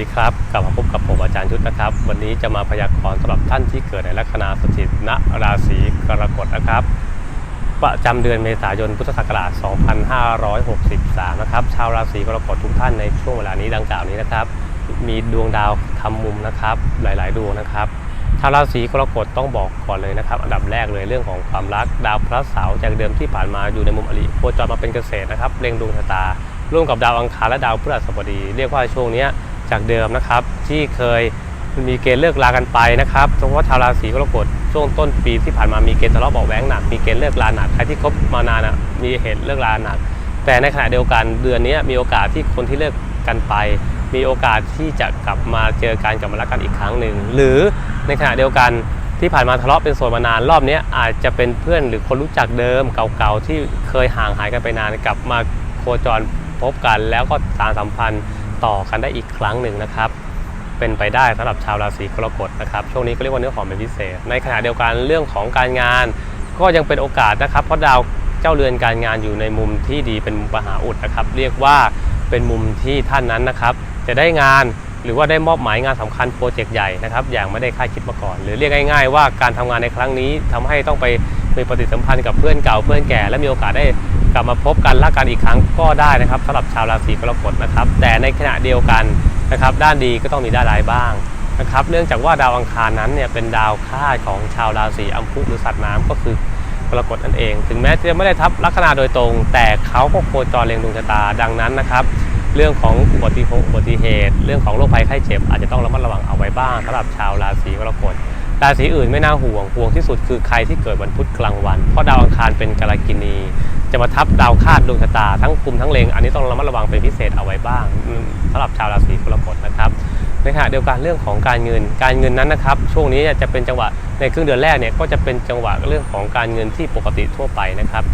ดีครับ กลับมาพบกับผมอาจารย์ชุดนะครับ วันนี้จะมาพยากรณ์สำหรับท่านที่เกิดในลัคนาสถิตณราศีกรกฎนะครับ ประจำเดือนเมษายนพุทธศักราช 2563 นะครับ ชาวราศีกรกฎทุกท่านในช่วงเวลานี้ดังกล่าวนี้นะครับ มีดวงดาวทำมุมนะครับ หลาย ๆ ดวงนะครับชาวราศีกรกฎต้องบอกก่อนเลยนะครับ อันดับแรกเลยเรื่องของความรักดาวพระเสาร์จากเดิมที่ผ่านมาอยู่ในมุมอริโคจรมาเป็นเกษตรนะครับเล็งดวงชะตาร่วมกับดาวอังคารและดาวพฤหัสบดี เรียกว่าช่วงนี้ จากเดิมนะครับ ที่เคยมีเกณฑ์เลิกลากันไปนะครับเพราะว่าชาวราศีกรกฎช่วงต้นปีที่ผ่านมามีเกณฑ์ทะเลาะเบาะแว้งหนักมีเกณฑ์เลิกลาหนักใครที่คบมานานอะมีเหตุเลิกลาหนัก แต่ในขณะเดียวกันเดือนนี้มีโอกาสที่คนที่เลิกกันไป มีโอกาสที่จะกลับมาเจอกันกลับมารักกันอีกครั้งหนึ่งหรือในขณะเดียวกันที่ผ่านมาทะเลาะเป็นโสดมานานรอบนี้อาจจะเป็นเพื่อนหรือคนรู้จักเดิมเก่าๆที่เคยห่างหายกันไปนานกลับมาโคจรพบกันแล้วก็สารสัมพันธ์ ต่อกันได้อีกครั้งหนึ่งนะครับ เป็นไปได้สำหรับชาวราศีกรกฎนะครับ ช่วงนี้ก็เรียกว่าเนื้อหอมเป็นพิเศษ ในขณะเดียวกันเรื่องของการงาน ก็ยังเป็นโอกาสนะครับ เพราะดาวเจ้าเรือนการงานอยู่ในมุมที่ดีเป็นมุมมหาอุดนะครับ เรียกว่าเป็นมุมที่ท่านนั้นนะครับ จะได้งานหรือว่าได้มอบหมายงานสำคัญโปรเจกต์ใหญ่นะครับ อย่างไม่ได้คาดคิดมาก่อน หรือเรียกง่าย ๆ ว่าการทำงานในครั้งนี้ทำให้ต้องไป มีปฏิสัมพันธ์กับเพื่อนเก่าเพื่อนแก่ และมีโอกาสได้กลับมาพบกันรักกันอีกครั้งก็ได้นะครับสำหรับชาวราศีกรกฎนะครับ แต่ในขณะเดียวกันนะครับ ด้านดีก็ต้องมีด้านร้ายบ้างนะครับ เนื่องจากว่าดาวอังคารนั้นเนี่ยเป็นดาวค่าของชาวราศีอัมพุหรือสัตว์น้ำก็คือกรกฎนั่นเอง ถึงแม้จะไม่ได้ทับลัคนาโดยตรง แต่เขาก็โคจรเล็งดวงชะตาดังนั้นนะครับ เรื่องของอุบัติเหตุอุบัติเหตุ เรื่องของโรคภัยไข้เจ็บ อาจจะต้องระมัดระวังเอาไว้บ้างสำหรับชาวราศีกรกฎราศีอื่นไม่น่าห่วงห่วงที่สุดคือใครที่เกิดวันพุธกลางวัน เพราะดาวอังคารเป็นกาลกินี จะมาทับดาวคาดดวงชะตาทั้งคุมทั้งเลงอันนี้ต้องระมัดระวังเป็นพิเศษเอาไว้บ้างสำหรับชาวราศีกรกฎนะครับในขณะเดียวกันเรื่องของการเงิน การเงินนั้นนะครับช่วงนี้จะเป็นจังหวะในครึ่งเดือนแรกเนี่ยก็จะเป็นจังหวะเรื่องของการเงินที่ปกติทั่วไปนะครับ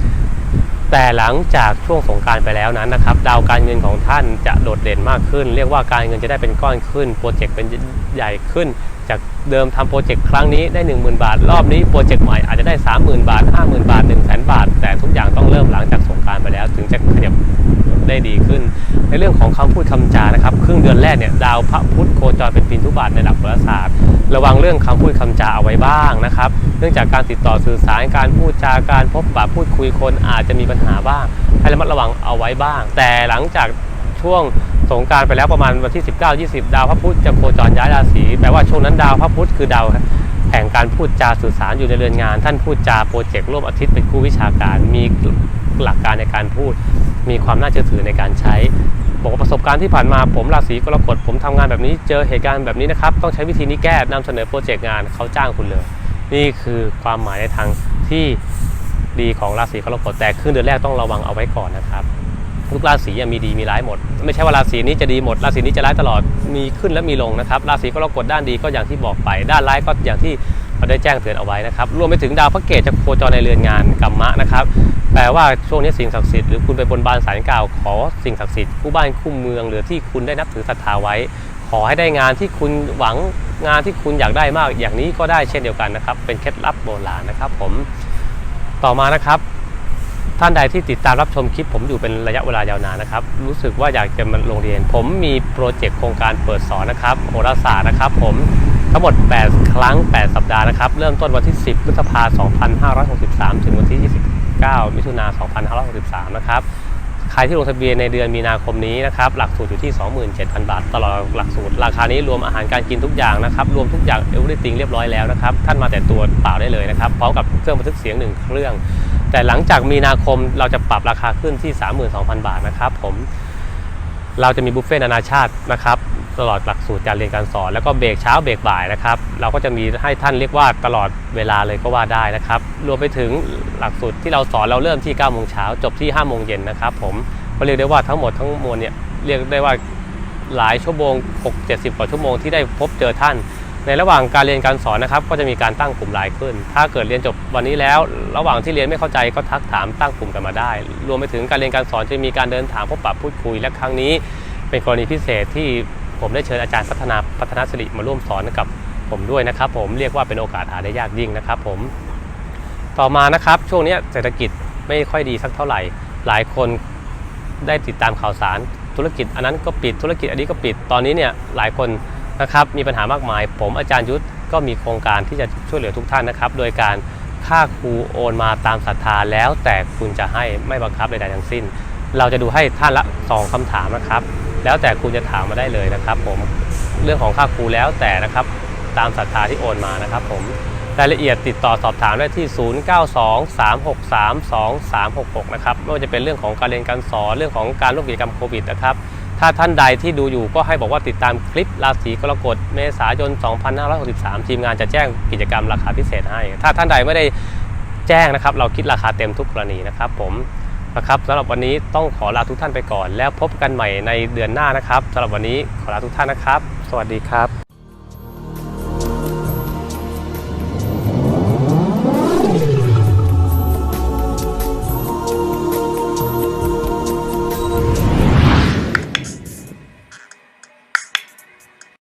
แต่หลังจากช่วงสงการไปแล้วนั้นนะครับ ดาวการเงินของท่านจะโดดเด่นมากขึ้น เรียกว่าการเงินจะได้เป็นก้อนขึ้น โปรเจกต์เป็นใหญ่ขึ้น จากเดิมทำโปรเจกต์ครั้งนี้ได้ 10,000 บาท รอบนี้โปรเจกต์ใหม่อาจจะได้ 30,000 บาท 50,000 บาท 1 0 0 0 0 0บาท แต่ทุกอย่างต้องเริ่มหลังจากสงการไปแล้ว ถึงจะขยับได้ดีขึ้น ในเรื่องของคำพูดคำจานะครับครึ่งเดือนแรกเนี่ยดาวพระพุธโคจรเป็นปีนทุบาทในหลักโหราศาสตร์ระวังเรื่องคำพูดคำจาเอาไว้บ้างนะครับ เนื่องจากการติดต่อสื่อสารการพูดจาการพบปะพูดคุยคนอาจจะมีปัญหาบ้าง ให้ระมัดระวังเอาไว้บ้าง แต่หลังจากช่วง สงการไปแล้วประมาณวันที่ 19-20 ดาวพระพุธจะโคจรย้ายราศีแปลว่าช่วงนั้นดาวพระพุธคือดาวแห่งการพูดจาสื่อสารอยู่ในเรือนงาน ท่านพูดจาโปรเจกต์ร่วมอาทิตย์เป็นคู่วิชาการ มีหลักการในการพูด มีความน่าเชื่อถือในการใช้ บอกว่าประสบการณ์ที่ผ่านมาผมราศีกรกฎผมทำงานแบบนี้เจอเหตุการณ์แบบนี้นะครับต้องใช้วิธีนี้แก้นำเสนอโปรเจกต์งานเขาจ้างคุณเลย นี่คือความหมายในทางที่ดีของราศีกรกฎแต่ครึ่งเดือนแรกต้องระวังเอาไว้ก่อนนะครับ ทุกราศีมีดีมีร้ายหมด ไม่ใช่ว่าราศีนี้จะดีหมด ราศีนี้จะร้ายตลอดมีขึ้นและมีลงนะครับ ราศีก็รกฎด้านดีก็อย่างที่บอกไป ด้านร้ายก็อย่างที่เราได้แจ้งเตือนเอาไว้นะครับรวมไปถึงดาวพระเกตจะโคจรในเรือนงานกัมมะนะครับแปลว่าช่วงนี้สิ่งศักดิ์สิทธิ์หรือคุณไปบนบานสารกล่าวขอสิ่งศักดิ์สิทธิ์คู่บ้านคู่เมืองหรือที่คุณได้นับถือศรัทธาไว้ ขอให้ได้งานที่คุณหวังงานที่คุณอยากได้มากอย่างนี้ก็ได้เช่นเดียวกันนะครับ เป็นเคล็ดลับโบราณนะครับ ผมต่อมานะครับ ท่านใดที่ติดตามรับชมคลิปผมอยู่เป็นระยะเวลายาวนานนะครับ รู้สึกว่าอยากจะมาลงเรียน ผมมีโปรเจกต์โครงการเปิดสอนนะครับโหราศาสตร์นะครับ ผมทั้งหมด 8 ครั้ง 8 สัปดาห์นะครับ เริ่มต้นวันที่ 10พฤษภาคม2563 ถึงวันที่ 29 มิถุนายน2563 นะครับ ใครที่ลงทะเบียนในเดือนมีนาคมนี้นะครับ หลักสูตรอยู่ที่ 27,000 บาท ตลอดหลักสูตร ราคานี้รวมอาหารการกินทุกอย่างนะครับ รวมทุกอย่างเอเวอร์ติงเรียบร้อยแล้วนะครับ ท่านมาแต่ตัวเปล่าได้เลยนะครับ พร้อมกับเครื่องบันทึกเสียงหนึ่งเครื่อง แต่หลังจากมีนาคมเราจะปรับราคาขึ้นที่ 32,000 บาทนะครับผมเราจะมีบุฟเฟ่ต์นานาชาตินะครับตลอดหลักสูตรการเรียนการสอน แล้วก็เบรกเช้าเบรกบ่ายนะครับ เราก็จะมีให้ท่านเรียกว่าตลอดเวลาเลยก็ว่าได้นะครับ รวมไปถึงหลักสูตรที่เราสอนเราเริ่มที่9โมงเช้าจบที่5โมงเย็นนะครับผมก็เรียกได้ว่าทั้งหมดทั้งมวลเนี่ยเรียกได้ว่าหลายชั่วโมง6 70กว่าชั่วโมงที่ได้พบเจอท่าน ในระหว่างการเรียนการสอนนะครับ ก็จะมีการตั้งกลุ่มไลน์ขึ้น ถ้าเกิดเรียนจบวันนี้แล้ว ระหว่างที่เรียนไม่เข้าใจก็ทักถามตั้งกลุ่มกันมาได้ รวมไปถึงการเรียนการสอนจะมีการเดินทางพบปะพูดคุย และครั้งนี้ เป็นกรณีพิเศษที่ผมได้เชิญอาจารย์พัฒนาพัฒนาสิริมาร่วมสอนกับผมด้วยนะครับ ผมเรียกว่าเป็นโอกาสหาได้ยากยิ่งนะครับ ผม ต่อมานะครับช่วงนี้เศรษฐกิจไม่ค่อยดีสักเท่าไหร่ หลายคนได้ติดตามข่าวสารธุรกิจ อันนั้นก็ปิดธุรกิจอันนี้ก็ปิดตอนนี้เนี่ยหลายคน นะครับมีปัญหามากมาย ผมอาจารย์ยุทธก็มีโครงการที่จะช่วยเหลือทุกท่านนะครับ โดยการค่าครูโอนมาตามศรัทธาแล้วแต่คุณจะให้ไม่บังคับใดๆทั้งสิ้น เราจะดูให้ท่านละสองคำถามนะครับ แล้วแต่คุณจะถามมาได้เลยนะครับ ผมเรื่องของค่าครูแล้วแต่นะครับ ตามศรัทธาที่โอนมานะครับผมรายละเอียดติดต่อสอบถามได้ที่ 0923632366 นะครับไม่ว่าจะเป็นเรื่องของการเรียนการสอนเรื่องของการร่วมกิจกรรมโควิดนะครับ ถ้าท่านใดที่ดูอยู่ก็ให้บอกว่าติดตามคลิปราศีกรกฎเมษายน 2563 ทีมงานจะแจ้งกิจกรรมราคาพิเศษให้ ถ้าท่านใดไม่ได้แจ้งนะครับเราคิดราคาเต็มทุกกรณีนะครับผมนะครับสำหรับวันนี้ต้องขอลาทุกท่านไปก่อน แล้วพบกันใหม่ในเดือนหน้านะครับสำหรับวันนี้ขอลาทุกท่านนะครับ สวัสดีครับ